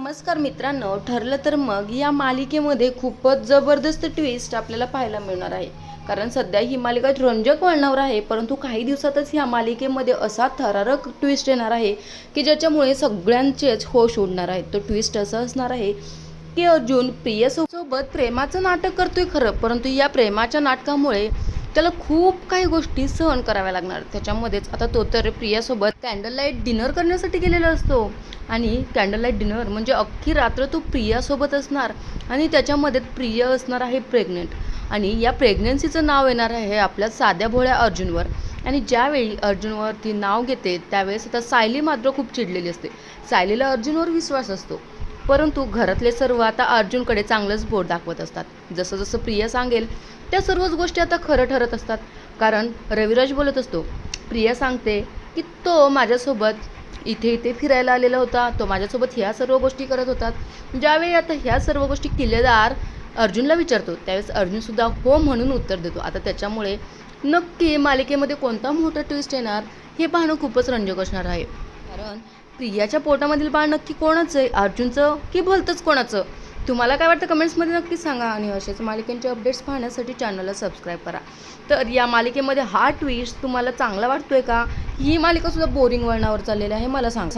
नमस्कार मित्रांनो ठरलं तर मग या मालिकेमध्ये खूपच जबरदस्त ट्विस्ट आपल्याला पाहायला मिळणार आहे. कारण सध्या ही मालिका रंजक वळणावर आहे परंतु काही दिवसातच ह्या मालिकेमध्ये असा थरारक ट्विस्ट येणार आहे की ज्याच्यामुळे सगळ्यांचेच होश उडणार आहेत. तो ट्विस्ट असं असणार आहे की अर्जुन प्रियसोबत प्रेमाचं नाटक करतोय खरं परंतु या प्रेमाच्या नाटकामुळे त्याला खूप काही गोष्टी सहन कराव्या लागणार. त्याच्यामध्येच आता तो तर प्रियासोबत कॅन्डल लाइट डिनर करण्यासाठी गेलेला असतो. आणि कॅन्डल लाइट डिनर म्हणजे अख्खी रात्र तो प्रियासोबत असणार आणि त्याच्यामध्ये प्रिया असणार आहे प्रेग्नेंट आणि या प्रेग्नन्सीचं नाव येणार आहे आपल्या साध्या भोळ्या अर्जुनवर. आणि ज्यावेळी अर्जुनवर ती नाव घेते त्यावेळेस आता सायली मात्र खूप चिडलेली असते. सायलीला अर्जुनवर विश्वास असतो. परंतु घरातले सर्व आता अर्जुनकडे चांगलंच बोट दाखवत असतात. जसं जसं प्रिया सांगेल त्या सर्वच गोष्टी आता खरं ठरत असतात. कारण रविराज बोलत असतो प्रिया सांगते की तो माझ्यासोबत इथे इथे फिरायला आलेला होता. तो माझ्यासोबत ह्या सर्व गोष्टी करत होतात ज्यावेळी आता ह्या सर्व गोष्टी किल्लेदार अर्जुनला विचारतो त्यावेळेस अर्जुनसुद्धा हो म्हणून उत्तर देतो. आता त्याच्यामुळे नक्की मालिकेमध्ये कोणता मोठा ट्विस्ट येणार हे पाहणं खूपच रंजक असणार आहे. कारण प्रियाच्या पोटामधील बाळ नक्की कोणाचं आहे? अर्जुनचं की भलतंच कोणाचं? तुम्हाला काय वाटतं? कमेंट्समध्ये नक्की सांगा आणि असेच मालिकेंचे अपडेट्स पाहण्यासाठी चॅनलला सबस्क्राईब करा. तर या मालिकेमध्ये हा ट्विस्ट तुम्हाला चांगला वाटतोय का? ही मालिका सुद्धा बोरिंग वळणावर चाललेली आहे मला सांग.